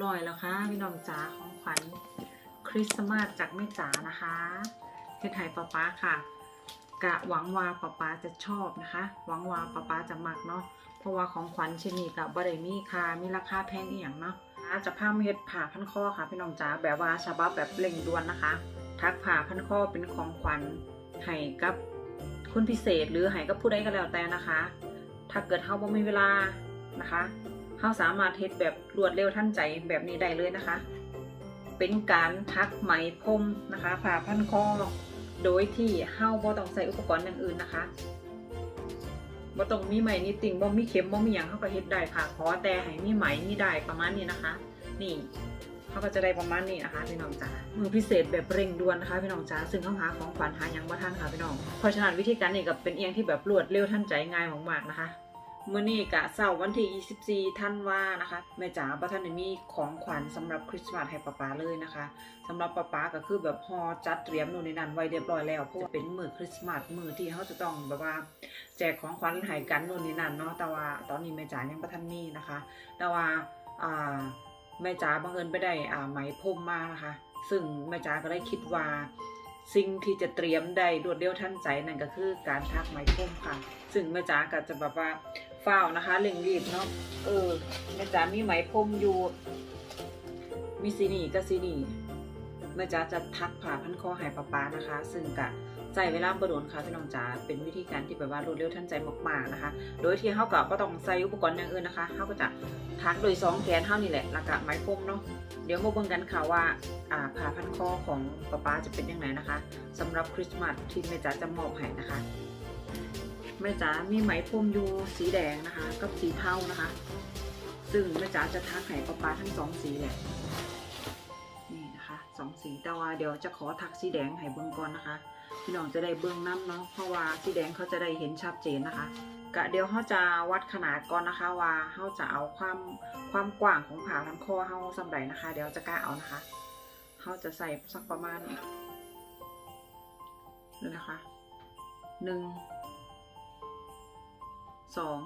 ลอยแล้วค่ะพี่น้องจ๋าของขวัญคริสต์มาสจากแม่จ๋านะคะเฮ็ดให้ป๊าป๊าค่ะ กะหวังว่าป๊าป๊าจะชอบนะคะ หวังว่าป๊าป๊าจะมักเนาะเพราะว่าของขวัญชนนี้กับบ่ได้มีค่ามีราคาแพงอีหยังเนาะจะพามาเฮ็ดผ่าพันคอค่ะ พี่น้องจ๋าแบบว่าฉบับแบบเร่งด่วนนะคะ ทักผ่าพันคอเป็นของขวัญให้กับคุณพิเศษหรือให้กับผู้ใดก็แล้วแต่นะคะ ถ้าเกิดเฮาบ่มีเวลานะคะ เฮาสามารถเฮ็ดแบบรวดเร็วทันใจแบบนี้ได้เลยนะคะ เป็นการทักไหมพรมนะคะผ่าพันคอโดยที่เฮาบ่ต้องใส่อุปกรณ์อย่างอื่นนะคะบ่ต้องมีไหมนิติ่งบ่มีเข็มบ่มีหยังเฮาก็เฮ็ดได้ค่ะขอแต่ให้มีไหมมีได้ประมาณนี้นะคะ นี่เขาก็จะได้ประมาณนี้นะคะพี่น้องจ๋า มือพิเศษแบบเร่งด่วนนะคะพี่น้องจ๋า ซึ่งเขาหาของขวัญหายังบ่ทันค่ะพี่น้อง เพราะฉะนั้นวิธีการนี่ก็เป็นเอียงที่แบบรวดเร็วทันใจง่ายมากๆนะคะ เมื้อนี้กะเสาร์วันที่24ธันว่านะคะแม่จ๋าบ่ทันมีของขวัญสำหรับคริสต์มาสให้ป๊าป๊าเลยนะคะสำหรับป๊าป๊าก็คือแบบฮอจัดเตรียมนู่นนี่นั่นไว้เรียบร้อยแล้วเพราะเป็นมือคริสต์มาสมือที่เขาจะต้องแบบว่าแจกของขวัญให้กันนู่นนี่นั่นเนาะแต่ว่าตอนนี้แม่จ๋ายังบ่ทันมีนะคะ แต่ว่าอ่าแม่จ๋าบังเอิญไปได้อ่าไหมพรมมานะคะ ซึ่งแม่จ๋าก็ได้คิดว่าสิ่งที่จะเตรียมได้รวดเร็วทันใจนั่นก็คือการทักไหมพรมค่ะ ซึ่งแม่จ๋าก็จะแบบว่า เฝ้าวนะคะเร่งรีบเนาะเออแม่จ๋ามีไหมพรมอยู่ มีซีนี่กับซีนี่แม่จ๋าจะทักผ่าพันคอหายปะปานะคะ ซึ่งกะใจเวลาบโดนค่ะพี่น้องจ๋าเป็นวิธีการที่แบบว่ารวดเร็วทันใจมากๆนะคะ โดยที่เขาก็บ่ต้องใส่อุปกรณ์อย่างอื่นนะคะเขาก็จะทักโดยสองแขนเท่านี่แหละแล้วก็ไม้พรมเนาะเดี๋ยวมาเบิ่งกันค่ะว่าอ่าผ่าพันคอของป๊าป๊าจะเป็นยังไงนะคะสำหรับคริสต์มาสที่แม่จ๋าจะมอบให้นะคะ แม่จ๋ามีไหมพรมอยู่สีแดงนะคะ กับสีเทานะคะ ซึ่งแม่จ๋าจะทักให้ป๊าป๊าทั้งสองสีแหละนี่นะคะสองสีแต่ว่าเดี๋ยวจะขอทักสีแดงให้เบิ่งก่อนนะคะ พี่น้องจะได้เบื้องน้ำเนาะเพราะว่าสีแดงเขาจะได้เห็นชัดเจนนะคะกะเดี๋ยวเขาจะวัดขนาดก่อนนะคะว่าเขาจะเอาความความกว้างของผ่าพันคอเขาสำไรนะคะ เดี๋ยวจะกล้าเอานะคะเขาจะใส่สักประมาณนี่นะคะหนึ่ง สอง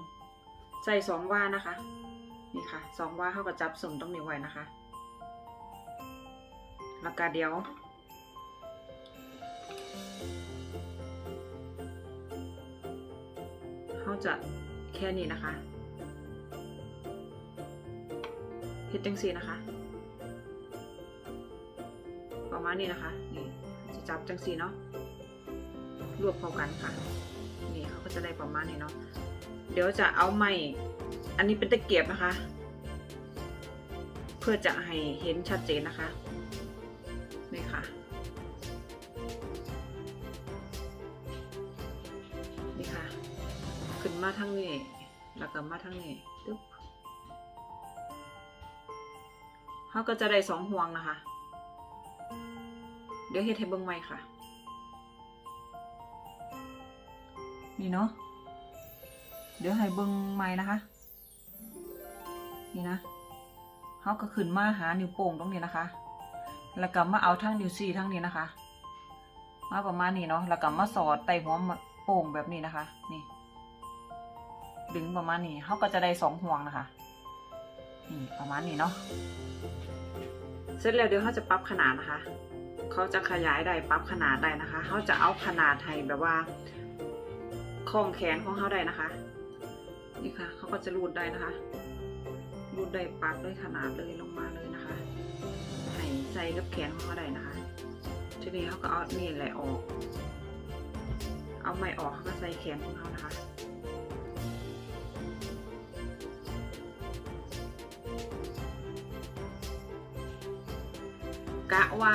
ใส่สองว่านะคะ นี่ค่ะสองว่าเข้าก็จับส่งตรงนี้ไว้นะคะแล้วก็เดี๋ยวเขาจะแค่นี้นะคะเฮ็ดจังสีนะคะ ประมาณนี้นะคะนี่จะจับจังสีเนาะรวบเข้ากันค่ะ นี่เขาก็จะได้ประมาณนี้เนาะ เดี๋ยวจะเอาไม้อันนี้เป็นตะเกียบนะคะ เพื่อจะให้เห็นชัดเจนนะคะนี่ค่ะนี่ค่ะ ขึ้นมาทางนี้แล้วก็มาทางนี้ตึ๊บเขาก็จะได้สองห่วงนะคะ เดี๋ยวเฮ็ดให้เบิ่งใหม่ค่ะ นี่เนาะ เดี๋ยวให้เบิ่งใหม่นะคะ นี่นะเขาก็ขึ้นมาหานิ้วโป้งตรงนี้นะคะ แล้วก็มาเอาทั้งนิ้วซี่ทั้งนี้นะคะ มาประมาณนี้เนาะ แล้วก็มาสอดไต่หัวโป่งแบบนี้นะคะ นี่ ดึงประมาณนี้เขาก็จะได้สองห่วงนะคะ นี่ประมาณนี้เนาะ เสร็จแล้วเดี๋ยวเขาจะปรับขนาดนะคะ เขาจะขยายได้ปรับขนาดได้นะคะ เขาจะเอาขนาดให้แบบว่าคล้องแขนของเขาได้นะคะ นี่ค่ะเขาก็จะรูดได้นะคะ รูดได้ปักได้ขนาดเลยลงมาเลยนะคะให้ใส่กับแขนของเขาได้นะคะ ทีนี้เขาก็เอานี่แหละออก เอาไม้ออกเขาก็ใส่แขนของเขานะคะกะว่า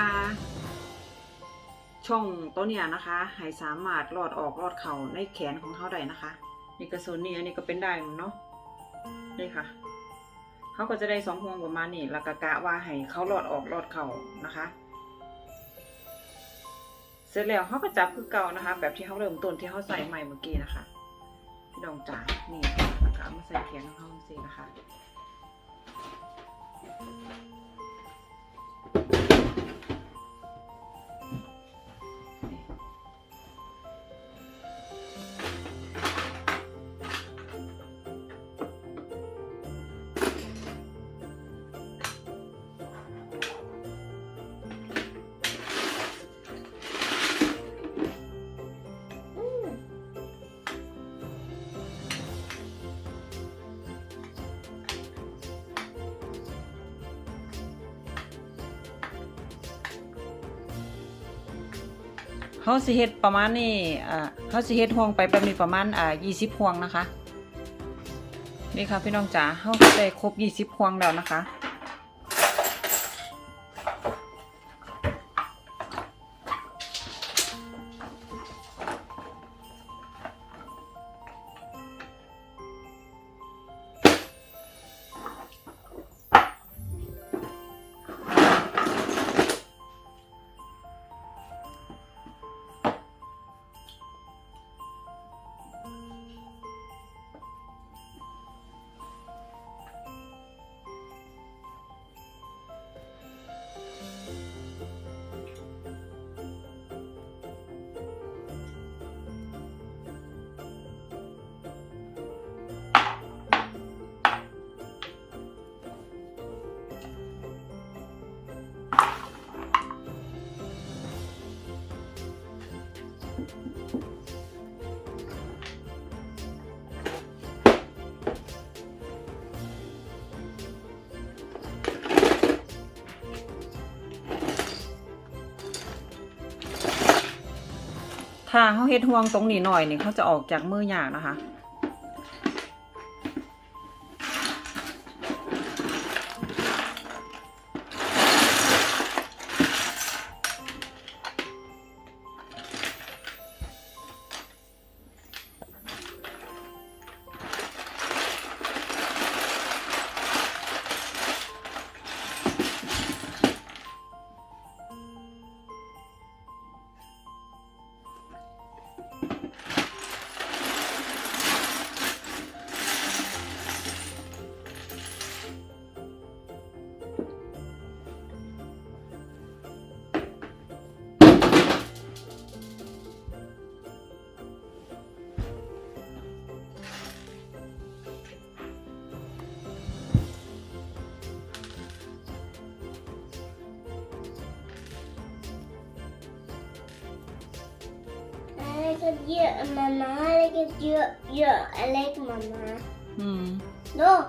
ช่องตัวเนี้ยนะคะ ให้สามารถรอดออกรอดเข่าในแขนของเขาได้นะคะ นี่กระสุนนี่อันนี้ก็เป็นได้มันเนาะนี่ค่ะเขาก็จะได้สองห่วงประมาณนี้แล้วก็กะว่าให้เขารอดออกรอดเข่านะคะ เสร็จแล้วเขาก็จับคือเก่านะคะ แบบที่เขาเริ่มต้นที่เขาใส่ใหม่เมื่อกี้นะคะพี่ดองจ๋านี่ค่ะแล้วก็เอามาใส่แขนของเขาสินะคะ เขาสิเฮ็ดประมาณนี้อ่าเขาสิเฮ็ดห่วงไปประมาณประมาณอ่า20ห่วงนะคะ นี่ค่ะพี่น้องจ๋าเขาได้ครบ20ห่วงแล้วนะคะ ถ้าเขาเฮ็ดห่วงตรงนี้หน่อยนี่เขาจะออกจากมือยากนะคะ Yeah, Mama. I like you. Yeah, I like Mama. Hmm. No.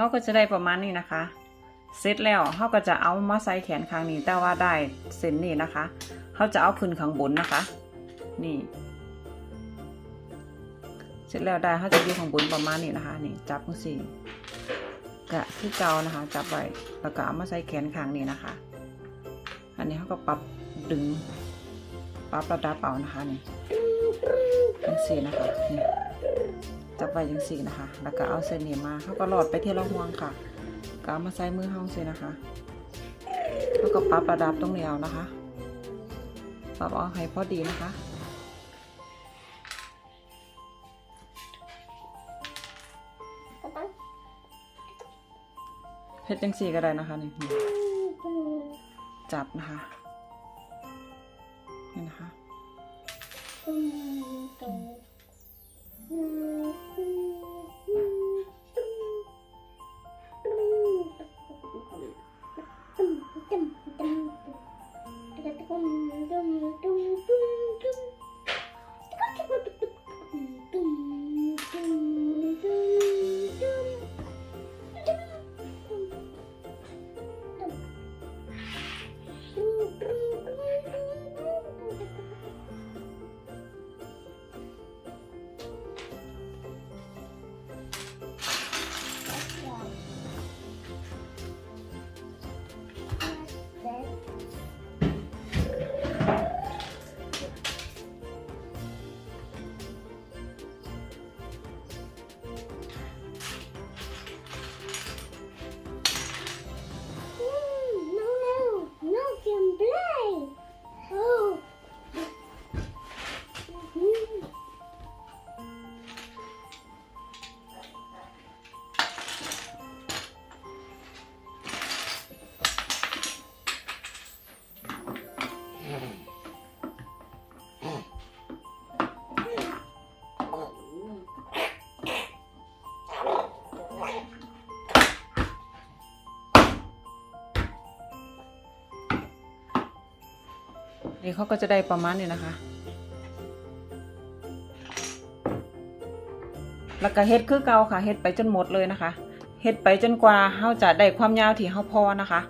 เขาก็จะได้ประมาณนี้นะคะ เสร็จแล้วเขาก็จะเอามาใส่แขนข้างนี้แต่ว่าได้เส้นนี้นะคะเขาจะเอาขึ้นข้างบนนะคะ นี่ เสร็จแล้วได้เขาจะอยู่ข้างบนประมาณนี้นะคะ นี่จับมือสี่กะที่เกานะคะ จับไว้แล้วก็เอามาใส่แขนข้างนี้นะคะ อันนี้เขาก็ปรับดึงปรับระดับเอานะคะนี่จังสี่นะคะนี่ จับไว้จังสี่นะคะ แล้วก็เอาเส้นนี้มาเขาก็หลอดไปเที่ละห่วงค่ะก็เอามาใส่มือเฮาสินะคะแล้วก็ปรับระดับตรงนี้เอานะคะปรับเอาให้พอดีนะคะเพชรจังสี่ก็ได้นะคะนี่จับนะคะนี่นะคะเนี่เขาก็จะได้ประมาณนี้นะคะ แล้วก็เฮ็ดคือเก่าค่ะเฮ็ดไปจนหมดเลยนะคะเฮ็ดไปจนกว่าเฮาจะได้ความยาวที่เฮาพอนะคะ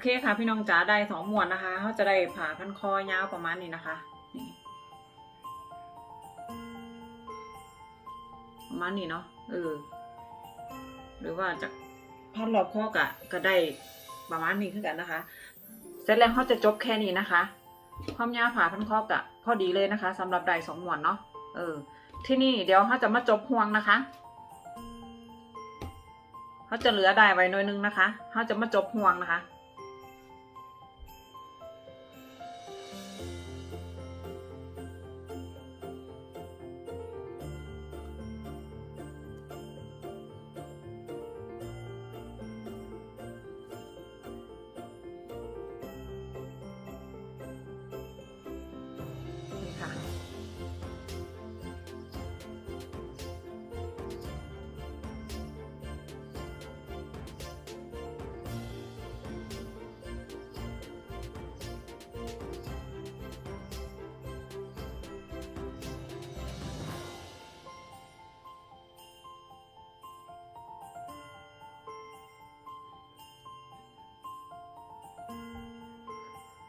เคค่ะพี่น้องจ๋าได้สองหมวดนะคะเขาจะได้ผ่าพันคอยาวประมาณนี้นะคะนี่ประมาณนี้เนาะเออ หรือว่าจากพันรอบข้อกะก็ได้ประมาณนี้ขึ้นกันนะคะ เสร็จแล้วเขาจะจบแค่นี้นะคะ ความยาวผ่าพันคอกะพอดีเลยนะคะสำหรับได้สองหมวดเนาะเออ ที่นี่เดี๋ยวเขาจะมาจบห่วงนะคะเขาจะเหลือได้ไว้หน่อยนึงนะคะเขาจะมาจบห่วงนะคะ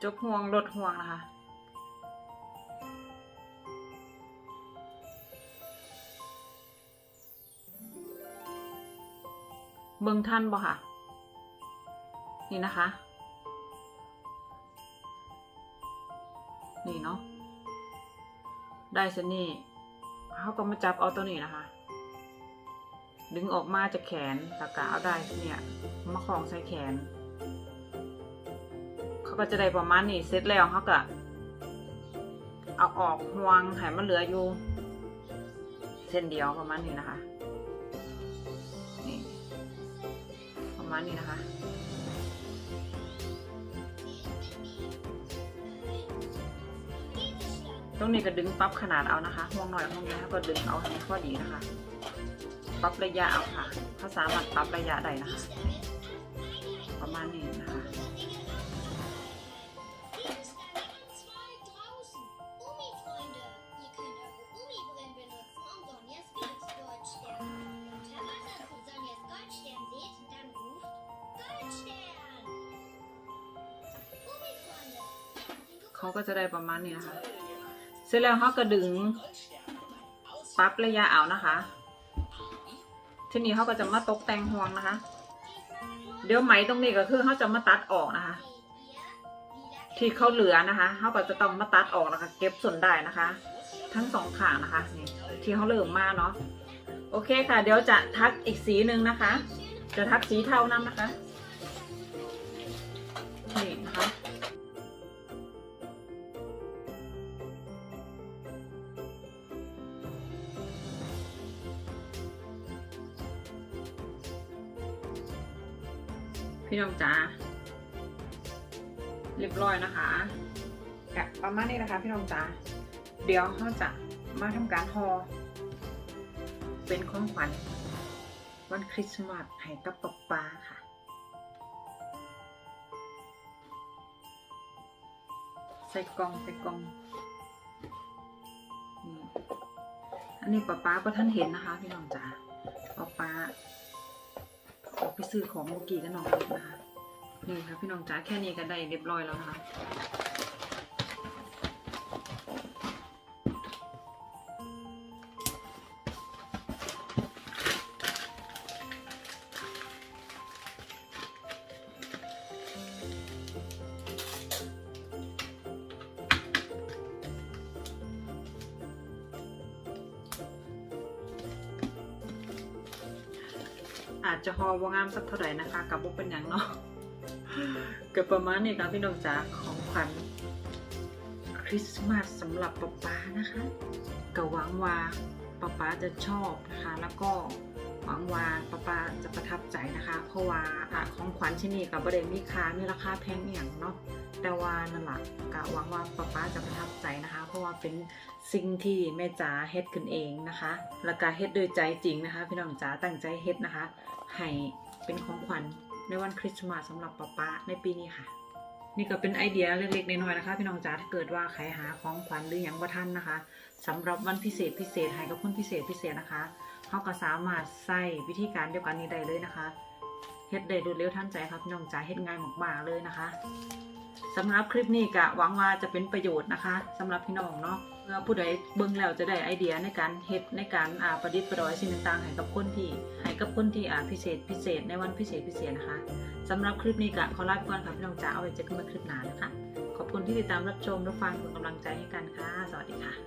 จบห่วงลดห่วงนะคะ เบิ่งท่านบ่ค่ะ นี่นะคะ นี่เนาะ ได้สนนี่เขาก็มาจับเอาตัวนี้นะคะ ดึงออกมาจากแขนแล้วก็เอาได้เนี่ย มาคล้องใส่แขน ก็จะได้ประมาณนี้เสร็จแล้วเขาก็เอาออกห่วงให้มันเหลืออยู่ เส้นเดียวประมาณนี้นะคะนี่ประมาณนี้นะคะตรงนี้ก็ดึงปรับขนาดเอานะคะห่วงหน่อยห่วงนี้ก็ดึงเอาให้พอดีนะคะ ปรับระยะเอาค่ะ ถ้าสามารถปรับระยะได้นะคะ ประมาณนี้นะ เขาก็จะได้ประมาณนี้นะคะ เสร็จแล้วเขาก็ดึงปรับระยะเอานะคะ ทีนี้เขาก็จะมาตกแต่งห่วงนะคะ เดี๋ยวไหมตรงนี้ก็คือเขาจะมาตัดออกนะคะ ที่เขาเหลือนะคะเขาก็จะต้องมาตัดออกแล้วก็เก็บส่วนได้นะคะ ทั้งสองขางนะคะนี่ที่เขาเริ่มมาเนาะโอเคค่ะ เดี๋ยวจะทักอีกสีหนึ่งนะคะ จะทักสีเทาน้ำนะคะนี่นะคะ พี่น้องจ๋าเรียบร้อยนะคะกะประมาณนี้นะคะพี่น้องจ๋าเดี๋ยวเขาจะมาทำการห่อเป็นของขวัญวันคริสต์มาสให้กับป๊าป๊าค่ะ ใส่กล่องใส่กล่องนี่อันนี้ป๊าป๊าก็ท่านเห็นนะคะ พี่น้องจ๋าป๊าป๊า ไปซื้อของเมื่อกี้กับน้องเล็กนะคะนี่ค่ะพี่น้องจ๋าแค่นี้ก็ได้เรียบร้อยแล้วนะคะ จะหอว่างามสักเท่าไหร่นะคะกับบุเป็นอย่างเนาะกับประมาณนี้ค่ะพี่น้องจ๋าของขวัญคริสต์มาสสำหรับป๊าป๊านะคะก็หวังว่าป๊าป๊าจะชอบนะคะแล้วก็หวังว่าป๊าป๊าจะประทับใจนะคะ เพราะว่าของขวัญชิ้นนี้กับบริเวมีค่ามีราคาแพงอย่างเนาะ แต่ว่านั่นแหละกะหวังว่าป๊าป๊าจะประทับใจนะคะ เพราะว่าเป็นสิ่งที่แม่จ๋าเฮ็ดขึ้นเองนะคะแล้วก็เฮ็ดโดยใจจริงนะคะ พี่น้องจ๋าตั้งใจเฮ็ดนะคะ ให้เป็นของขวัญในวันคริสต์มาสสำหรับป๊าป๊าในปีนี้ค่ะ นี่ก็เป็นไอเดียเล็กๆน้อยๆนะคะ พี่น้องจ๋าถ้าเกิดว่าใครหาของขวัญหรืออย่างว่าท่านนะคะสำหรับวันพิเศษพิเศษให้กับคนพิเศษพิเศษนะคะเขาก็สามารถใส่วิธีการเดียวกันนี้ได้เลยนะคะเฮ็ดได้รวดเร็วทันใจครับพี่น้องจ๋าเฮ็ดง่ายมากๆเลยนะคะ สำหรับคลิปนี้ก็หวังว่าจะเป็นประโยชน์นะคะสำหรับพี่น้องเนาะเพื่อผู้ใดเบิ่งแล้วจะได้ไอเดียในการเฮ็ดในการอ่าประดิษฐ์ประดอยสิ่งต่างๆให้กับคนที่ให้กับคนที่อ่าพิเศษพิเศษในวันพิเศษพิเศษนะคะสำหรับคลิปนี้ก็ขอลาไปก่อนค่ะพี่น้องจ๋าเอาไว้เจอกันใหม่คลิปหน้านะคะขอบคุณที่ติดตามรับชมรับฟังเป็นกำลังใจให้กันค่ะ สวัสดีค่ะ